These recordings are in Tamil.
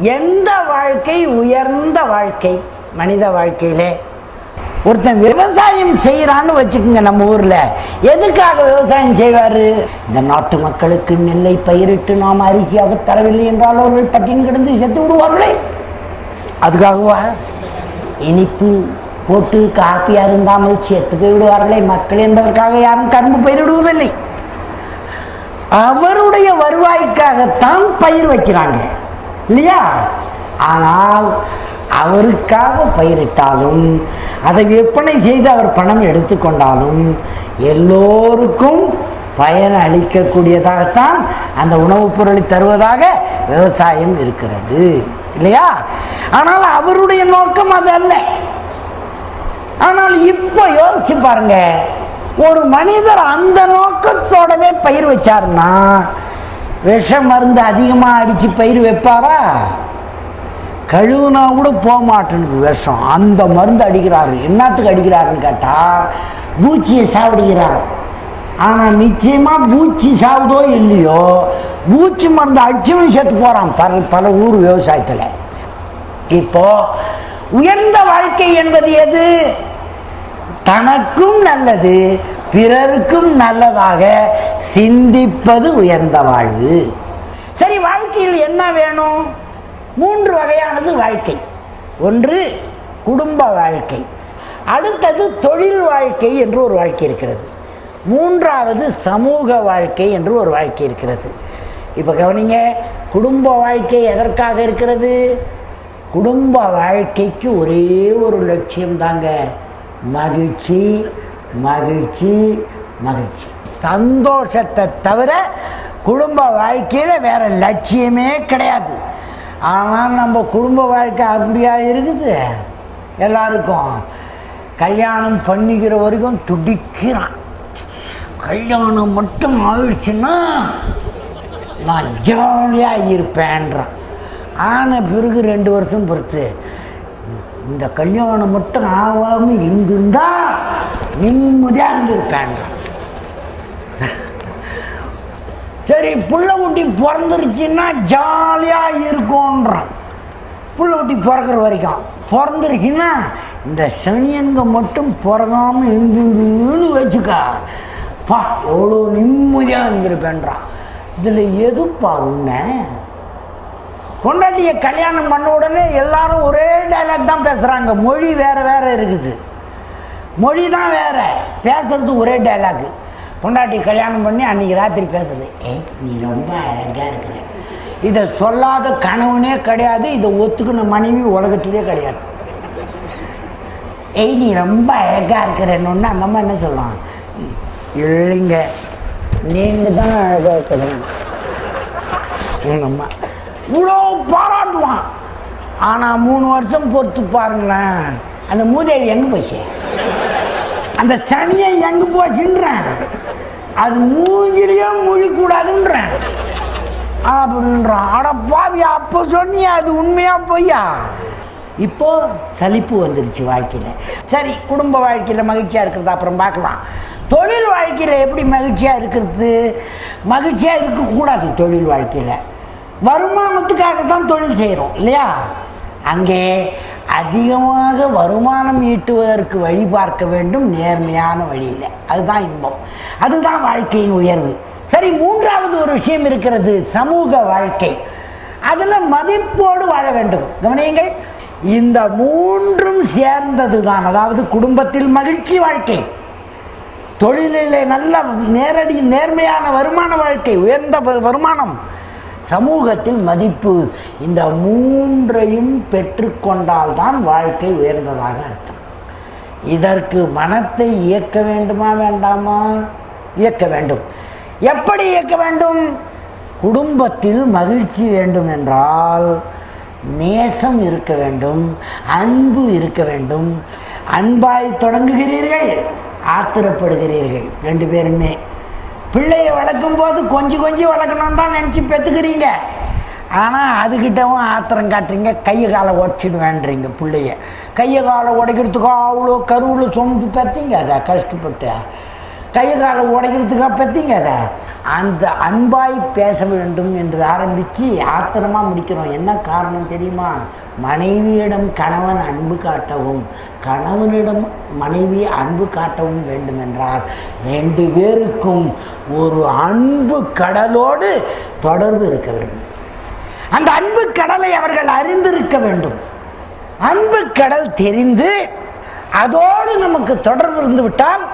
எந்த வாழ்க்கை உயர்ந்த வாழ்க்கை? மனித வாழ்க்கையிலே. ஒருத்தன் விவசாயம் செய்கிறான்னு வச்சுக்கோங்க நம்ம ஊரில். எதுக்காக விவசாயம் செய்வார்? இந்த நாட்டு மக்களுக்கு நெல்லை பயிரிட்டு நாம் அரிசியாக தரவில்லை என்றால் அவர்கள் பட்டினி கிடந்து செத்து விடுவார்களே. அதுக்காகவா? இனிப்பு போட்டு காப்பி இருந்தாமல் செத்து போய் விடுவார்களே மக்கள் என்பதற்காக யாரும் கரும்பு பயிரிடுவதில்லை. அவருடைய வருவாய்க்காகத்தான் பயிர் வைக்கிறாங்க. இல்லையா? ஆனால் அவருக்காக பயிரிட்டாலும் அதை விற்பனை செய்து அவர் பணம் எடுத்துக்கொண்டாலும் எல்லோருக்கும் பயன் அளிக்கக்கூடியதாகத்தான் அந்த உணவுப் பொருளை தருவதாக விவசாயம் இருக்கிறது. இல்லையா? ஆனால் அவருடைய நோக்கம் அது அல்ல. ஆனால் இப்போ யோசிச்சு பாருங்க ஒரு மனிதர் அந்த நோக்கத்தோடவே பயிர் வச்சாருன்னா விஷ மருந்து அதிகமாக அடித்து பயிர் வைப்பாரா? கழுவுனா கூட போக மாட்டேனுக்கு விஷம். அந்த மருந்து அடிக்கிறாரு. என்னத்துக்கு அடிக்கிறாருன்னு கேட்டால் பூச்சியை சாப்பிடுகிறார் ஆனால் நிச்சயமாக பூச்சி சாவுதோ இல்லையோ பூச்சி மருந்து அடிச்சும் செத்து போகிறான் பல பல ஊர் விவசாயத்தில். இப்போது உயர்ந்த வாழ்க்கை என்பது எது? தனக்கும் நல்லது பிறருக்கும் நல்லதாக சிந்திப்பது உயர்ந்த வாழ்வு. சரி வாழ்க்கையில் என்ன வேணும்? மூன்று வகையானது வாழ்க்கை. ஒன்று குடும்ப வாழ்க்கை. அடுத்தது தொழில் வாழ்க்கை என்று ஒரு வாழ்க்கை இருக்கிறது. மூன்றாவது சமூக வாழ்க்கை என்று ஒரு வாழ்க்கை இருக்கிறது. இப்போ கவனிங்க குடும்ப வாழ்க்கை எதற்காக இருக்கிறது? குடும்ப வாழ்க்கைக்கு ஒரே ஒரு லட்சியம் தாங்க மகிழ்ச்சி. மகிழ்ச்சி மகிழ்ச்சி. சந்தோஷத்தை தவிர குடும்ப வாழ்க்கையில் வேற லட்சியமே கிடையாது. ஆனால் நம்ம குடும்ப வாழ்க்கை அப்படியாக இருக்குது? எல்லாருக்கும். கல்யாணம் பண்ணிக்கிற வரைக்கும் துடிக்கிறான். கல்யாணம் மட்டும் ஆயிடுச்சுன்னா நான் ஜாலியாக இருப்பேன்றான். ஆன பிறகு ரெண்டு வருஷம் பொறுத்து. இந்த கல்யாணம் மட்டும் ஆகாமல் இருந்திருந்தா நிம்மதியாக இருந்திருப்பேன்றான் சரி புள்ள குட்டி பிறந்துருச்சுன்னா ஜாலியாக இருக்கும்ன்றான் புள்ள குட்டி பிறக்கிற வரைக்கும் பிறந்துருச்சுன்னா இந்த சனியங்க மட்டும் பிறகாமல் இருந்துன்னு வச்சுக்கா. பா எவ்வளோ நிம்மதியாக இருந்திருப்பேன்றான் இதில் எதுப்பா உன்னை பொண்டாட்டியை கல்யாணம் பண்ண உடனே எல்லாரும் ஒரே டைலாக் தான் பேசுகிறாங்க மொழி வேறு வேறு இருக்குது. மொழி தான் வேறு. பேசுறது ஒரே டைலாக்கு பொண்டாட்டி கல்யாணம் பண்ணி அன்றைக்கி ராத்திரி பேசுறது. ஏய் நீ ரொம்ப அழகாக இருக்கிற. இதை சொல்லாத கணவனே கிடையாது இதை ஒத்துக்கின மனைவி உலகத்திலே கிடையாது. ஏய் நீ ரொம்ப அழகாக இருக்கிறன்னு அந்த அம்மா என்ன சொல்லலாம் இல்லைங்க நீங்கள் தான் அழகாக இருக்கிறேன் உங்க அம்மா இவ்வளோ பாராட்டுவான். ஆனால் மூணு வருஷம் பொறுத்து பாருங்களேன். அந்த மூதேவி எங்கே போச்சு? அந்த சனியை எங்கே போச்சுன்றேன் அது மூஞ்சிலேயே முழிக்கூடாதுன்றேன். அப்படின்றான் அடப்பாவி அப்போ சொன்னியா அது உண்மையா பொய்யா? இப்போ சலிப்பு வந்துருச்சு வாழ்க்கையில். சரி குடும்ப வாழ்க்கையில் மகிழ்ச்சியாக இருக்கிறது அப்புறம் பார்க்கலாம். தொழில் வாழ்க்கையில் எப்படி மகிழ்ச்சியாக இருக்கிறது? மகிழ்ச்சியாக இருக்கக்கூடாது தொழில் வாழ்க்கையில். வருமானத்துக்காக தான் தொழில் செய்கிறோம் இல்லையா? அங்கே அதிகமாக வருமானம் ஈட்டுவதற்கு வழி பார்க்க வேண்டும் நேர்மையான வழியில். அதுதான் இன்பம். அதுதான் வாழ்க்கையின் உயர்வு. சரி மூன்றாவது ஒரு விஷயம் இருக்கிறது சமூக வாழ்க்கை. அதில் மதிப்போடு வாழ வேண்டும். கவனியுங்கள் இந்த மூன்றும் சேர்ந்தது தான் அதாவது குடும்பத்தில் மகிழ்ச்சி வாழ்க்கை தொழிலில் நல்ல நேரடி நேர்மையான வருமான வாழ்க்கை உயர்ந்த வருமானம் சமூகத்தில் மதிப்பு இந்த மூன்றையும் பெற்றுக்கொண்டால்தான் வாழ்க்கை உயர்ந்ததாக அர்த்தம். இதற்கு மனத்தை இயக்க வேண்டுமா வேண்டாமா? இயக்க வேண்டும். எப்படி இயக்க வேண்டும்? குடும்பத்தில் மகிழ்ச்சி வேண்டும் என்றால் நேசம் இருக்க வேண்டும் அன்பு இருக்க வேண்டும். அன்பாய் தொடங்குகிறீர்கள் ஆத்திரப்படுகிறீர்கள். ரெண்டு பேருமே. பிள்ளையை வளர்க்கும் போது கொஞ்சம் கொஞ்சம் வளர்க்கணும் தான் நினச்சி பெற்றுக்கிறீங்க ஆனால் அதுக்கிட்டவும் ஆத்திரம் காட்டுறீங்க கையை காலை உடச்சிடுவேன்றீங்க பிள்ளைய. கையை காலை உடைக்கிறதுக்கோ அவ்வளோ கருவில் சுமந்து பெற்றீங்க அதை? கஷ்டப்பட்டு கையை காலை உடைக்கிறதுக்கா பெற்றீங்க அதை? அந்த அன்பாய் பேச வேண்டும் என்று ஆரம்பித்து ஆத்திரமாக முடிக்கிறோம் என்ன காரணம் தெரியுமா? மனைவியிடம் கணவன் அன்பு காட்டவும் கணவனிடம் மனைவி அன்பு காட்டவும் வேண்டுமென்றால் ரெண்டு பேருக்கும் ஒரு அன்பு கடலோடு தொடர்பு இருக்க வேண்டும். அந்த அன்பு கடலை அவர்கள் அறிந்திருக்க வேண்டும். அன்பு கடல் தெரிந்து அதோடு நமக்கு தொடர்பு இருந்து விட்டால்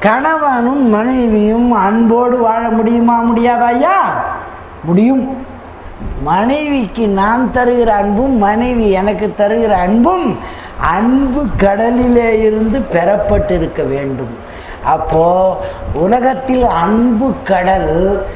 கணவனும் மனைவியும் அன்போடு வாழ முடியுமா முடியாதா ஐயா? முடியும். மனைவிக்கு நான் தருகிற அன்பும் மனைவி எனக்கு தருகிற அன்பும் அன்பு கடலிலே இருந்து பெறப்பட்டிருக்க வேண்டும். அப்போ உலகத்தில் அன்பு கடல்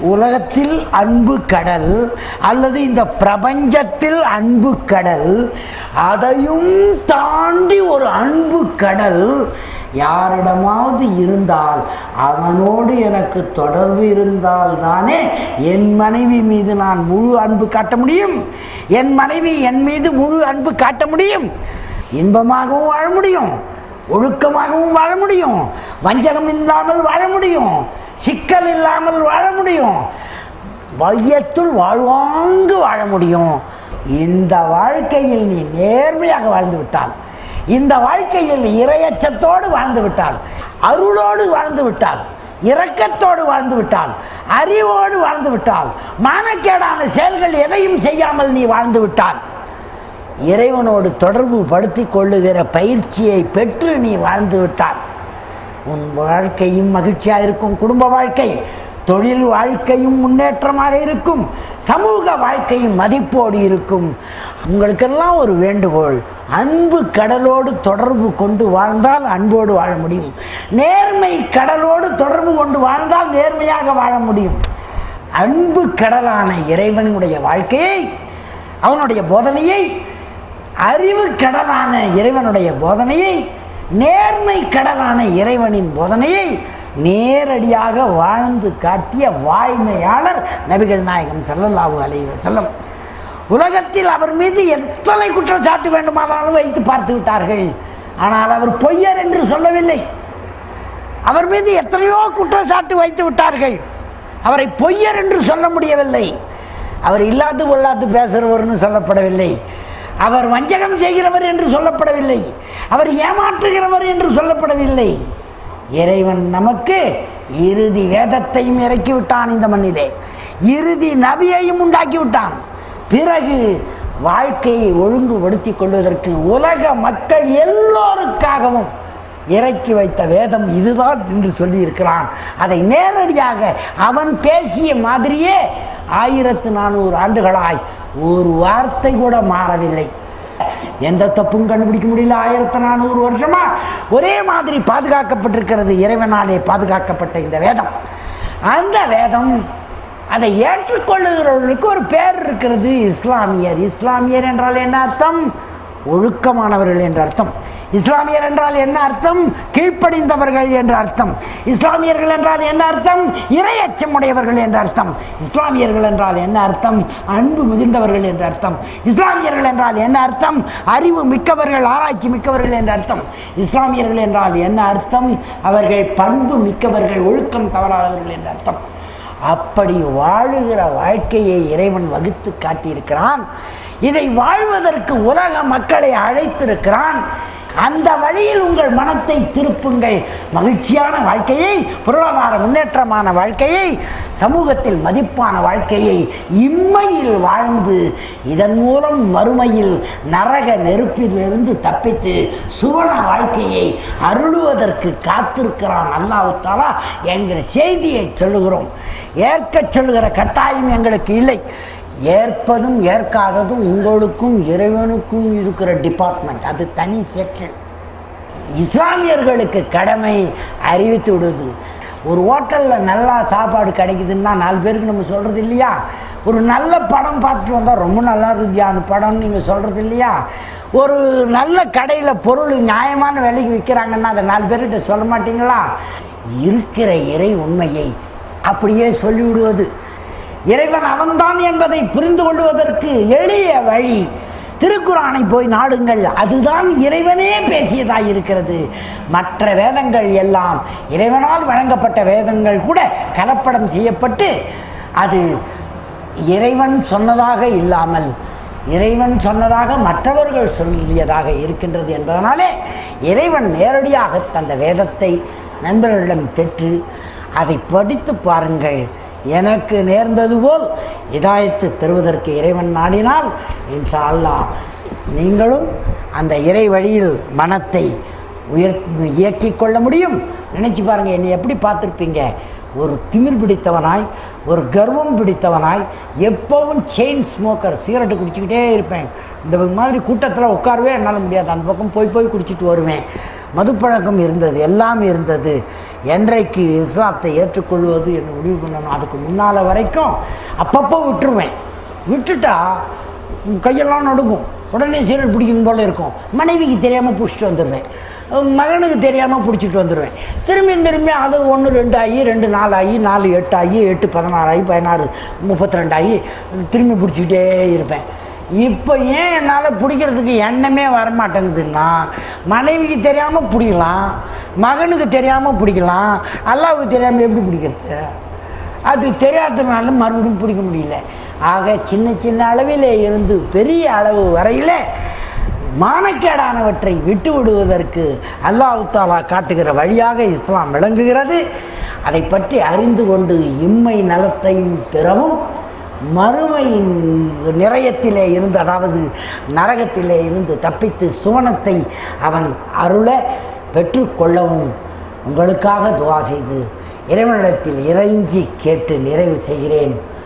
உலகத்தில் அன்பு கடல் அல்லது இந்த பிரபஞ்சத்தில் அன்பு கடல் அதையும் தாண்டி ஒரு அன்பு கடல் யாரிடமாவது இருந்தால் அவனோடு எனக்கு தொடர்பு இருந்தால் தானே என் மனைவி மீது நான் முழு அன்பு காட்ட முடியும்? என் மனைவி என் மீது முழு அன்பு காட்ட முடியும்? இன்பமாகவும் வாழ முடியும். ஒழுக்கமாகவும் வாழ முடியும். வஞ்சகம் இல்லாமல் வாழ முடியும். சிக்கல் இல்லாமல் வாழ முடியும். வையத்துள் வாழ்வாங்கு வாழ முடியும். இந்த வாழ்க்கையில் நீ நேர்மையாக வாழ்ந்து விட்டால் இந்த வாழ்க்கையில் இரையச்சத்தோடு வாழ்ந்து விட்டால் அருளோடு வாழ்ந்து விட்டால் இரக்கத்தோடு வாழ்ந்து விட்டால் அறிவோடு வாழ்ந்து விட்டால் மானக்கேடான செயல்கள் எதையும் செய்யாமல் நீ வாழ்ந்து விட்டால் இறைவனோடு தொடர்பு படுத்தி கொள்ளுகிற பயிற்சியை பெற்று நீ வாழ்ந்து விட்டால் உன் வாழ்க்கையும் மகிழ்ச்சியாக இருக்கும் குடும்ப வாழ்க்கை. தொழில் வாழ்க்கையும் முன்னேற்றமாக இருக்கும். சமூக வாழ்க்கையும் மதிப்போடு இருக்கும். உங்களுக்கெல்லாம் ஒரு வேண்டுகோள். அன்பு கடலோடு தொடர்பு கொண்டு வாழ்ந்தால் அன்போடு வாழ முடியும். நேர்மை கடலோடு தொடர்பு கொண்டு வாழ்ந்தால் நேர்மையாக வாழ முடியும். அன்பு கடலான இறைவனுடைய வாழ்க்கையை அவனுடைய போதனையை அறிவு கடலான இறைவனுடைய போதனையை நேர்மை கடலான இறைவனின் போதனையை நேரடியாக வாழ்ந்து காட்டிய வாய்மையாளர் நபிகள் நாயகம் செல்லல்லாவு அலைஹி செல்லம் உலகத்தில் அவர் மீது எத்தனை குற்றச்சாட்டு வேண்டுமானாலும் வைத்து பார்த்து விட்டார்கள். ஆனால் அவர் பொய்யர் என்று சொல்லவில்லை. அவர் மீது எத்தனையோ குற்றச்சாட்டு வைத்து விட்டார்கள். அவரை பொய்யர் என்று சொல்ல முடியவில்லை. அவர் இல்லாது பொல்லாது பேசுகிறவர்னு சொல்லப்படவில்லை. அவர் வஞ்சகம் செய்கிறவர் என்று சொல்லப்படவில்லை. அவர் ஏமாற்றுகிறவர் என்று சொல்லப்படவில்லை. இறைவன் நமக்கு இறுதி வேதத்தையும் இறக்கி விட்டான் இந்த மண்ணிலே. இறுதி நபியையும் உண்டாக்கி விட்டான் பிறகு வாழ்க்கையை ஒழுங்குபடுத்திக் கொள்வதற்கு உலக மக்கள் எல்லோருக்காகவும் இறக்கி வைத்த வேதம் இதுதான் என்று சொல்லியிருக்கிறான். அதை நேரடியாக அவன் பேசிய மாதிரியே ஆயிரத்து நானூறு ஆண்டுகளாய் ஒரு வார்த்தை கூட மாறவில்லை. எந்த தப்பும் கண்டுபிடிக்க முடியல. ஆயிரத்தி நானூறு வருஷமா ஒரே மாதிரி பாதுகாக்கப்பட்டிருக்கிறது இறைவனாலே பாதுகாக்கப்பட்ட இந்த வேதம். அந்த வேதம் அதை ஏற்றுக்கொள்ளுகிறவர்களுக்கு ஒரு பேர் இருக்கிறது இஸ்லாமியர். இஸ்லாமியர் என்றால் என்ன அர்த்தம்? ஒழுக்கமானவர்கள் என்ற அர்த்தம். இஸ்லாமியர் என்றால் என்ன அர்த்தம்? கீழ்ப்படிந்தவர்கள் என்ற அர்த்தம். இஸ்லாமியர்கள் என்றால் என்ன அர்த்தம்? இரையச்சமுடையவர்கள் என்ற அர்த்தம். இஸ்லாமியர்கள் என்றால் என்ன அர்த்தம்? அன்பு மிகுந்தவர்கள் என்ற அர்த்தம். இஸ்லாமியர்கள் என்றால் என்ன அர்த்தம்? அறிவு மிக்கவர்கள் ஆராய்ச்சி மிக்கவர்கள் என்ற அர்த்தம். இஸ்லாமியர்கள் என்றால் என்ன அர்த்தம்? அவர்கள் பண்பு மிக்கவர்கள் ஒழுக்கம் தவறாதவர்கள் என்ற அர்த்தம். அப்படி வாழுகிற வாழ்க்கையை இறைவன் வகுத்து காட்டியிருக்கிறான். இதை வாழ்வதற்கு உலக மக்களை அழைத்திருக்கிறான். அந்த வழியில் உங்கள் மனத்தை திருப்புங்கள். மகிழ்ச்சியான வாழ்க்கையை பொருளாதார முன்னேற்றமான வாழ்க்கையை சமூகத்தில் மதிப்பான வாழ்க்கையை இம்மையில் வாழ்ந்து இதன் மூலம் மறுமையில் நரக நெருப்பிலிருந்து தப்பித்து சுவன வாழ்க்கையை அருளுவதற்கு காத்திருக்கிறான் அல்லாவுத்தாலா என்கிற செய்தியை சொல்லுகிறோம். ஏற்கச் சொல்லுகிற கட்டாயம் எங்களுக்கு இல்லை. ஏற்பதும் ஏற்காததும் உங்களுக்கும் இறைவனுக்கும் இருக்கிற டிபார்ட்மெண்ட் அது தனி செக்ஷன் இஸ்லாமியர்களுக்கு கடமை அறிவித்து விடுவது ஒரு ஹோட்டலில் நல்லா சாப்பாடு கிடைக்குதுன்னா நாலு பேருக்கு நம்ம சொல்கிறது இல்லையா? ஒரு நல்ல படம் பார்த்துட்டு வந்தால் ரொம்ப நல்லா இருக்குதுயா அந்த படம்னு நீங்கள் சொல்கிறது இல்லையா? ஒரு நல்ல கடையில் பொருள் நியாயமான விலைக்கு விற்கிறாங்கன்னா அதை நாலு பேர்கிட்ட சொல்ல மாட்டீங்களா? இருக்கிற இறை உண்மையை அப்படியே சொல்லிவிடுவது. இறைவன் அவன்தான் என்பதை புரிந்து கொள்வதற்கு எளிய வழி. திருக்குறானை போய் நாடுங்கள். அதுதான் இறைவனே பேசியதாக இருக்கிறது. மற்ற வேதங்கள் எல்லாம் இறைவனால் வழங்கப்பட்ட வேதங்கள் கூட கலப்படம் செய்யப்பட்டு அது இறைவன் சொன்னதாக இல்லாமல் இறைவன் சொன்னதாக மற்றவர்கள் சொல்லியதாக இருக்கின்றது என்பதனாலே இறைவன் நேரடியாக தந்த வேதத்தை நண்பர்களிடம் பெற்று அதை படித்து பாருங்கள். எனக்கு நேர்ந்தது போல் இதாயத்து தருவதற்கு இறைவன் நாடினால் இன்ஷா அல்லாஹ் நீங்களும் அந்த இறை வழியில் மனத்தை உயர் இயக்கி கொள்ள முடியும். நினச்சி பாருங்கள் என்னை எப்படி பார்த்துருப்பீங்க? ஒரு திமிர் பிடித்தவனாய் ஒரு கர்வம் பிடித்தவனாய் எப்போவும் செயின் ஸ்மோக்கர் சிகரெட்டு குடிச்சிக்கிட்டே இருப்பேன். இந்த மாதிரி கூட்டத்தில் உட்காரவே என்னால் முடியாது. அந்த பக்கம் போய் போய் குடிச்சிட்டு வருவேன். மதுப்பழக்கம் இருந்தது எல்லாம் இருந்தது. என்றைக்கு இஸ்லாத்தை ஏற்றுக்கொள்வது என்று முடிவு பண்ணணும் அதுக்கு முன்னால் வரைக்கும் அப்பப்போ விட்டுருவேன். விட்டுட்டா கையெல்லாம் நடுங்கும். உடனே சீரல் பிடிக்கணும் போல இருக்கும். மனைவிக்கு தெரியாமல் பிடிச்சிட்டு வந்துடுவேன் மகனுக்கு தெரியாமல் பிடிச்சிட்டு வந்துடுவேன் திரும்பி திரும்பி அது ஒன்று ரெண்டு ஆகி ரெண்டு நாலு ஆகி நாலு எட்டு ஆகி எட்டு பதினாறு ஆகி பதினாறு முப்பத்தி ரெண்டு ஆகி திரும்பி பிடிச்சிக்கிட்டே இருப்பேன். இப்போ ஏன் என்னால் பிடிக்கிறதுக்கு எண்ணமே வரமாட்டேங்குதுன்னா மனைவிக்கு தெரியாமல் பிடிக்கலாம் மகனுக்கு தெரியாமல் பிடிக்கலாம் அல்லாவுக்கு தெரியாமல் எப்படி பிடிக்கிறது? அது தெரியாததுனால மறுபடியும் பிடிக்க முடியல. ஆக சின்ன சின்ன அளவிலே இருந்து பெரிய அளவு வரையில் மானக்கேடானவற்றை விட்டு விடுவதற்கு அல்லாஹ் தாலா காட்டுகிற வழியாக இஸ்லாம் விளங்குகிறது. அதை பற்றி அறிந்து கொண்டு இம்மை நலத்தையும் பெறவும் மறுமையின் நிறையத்திலே இருந்து அதாவது நரகத்திலே இருந்து தப்பித்து சுவனத்தை அவன் அருள பெற்றுக்கொள்ளவும் உங்களுக்காக துவா செய்து இறைவனிடத்தில் இறைஞ்சி கேட்டு நிறைவு செய்கிறேன்.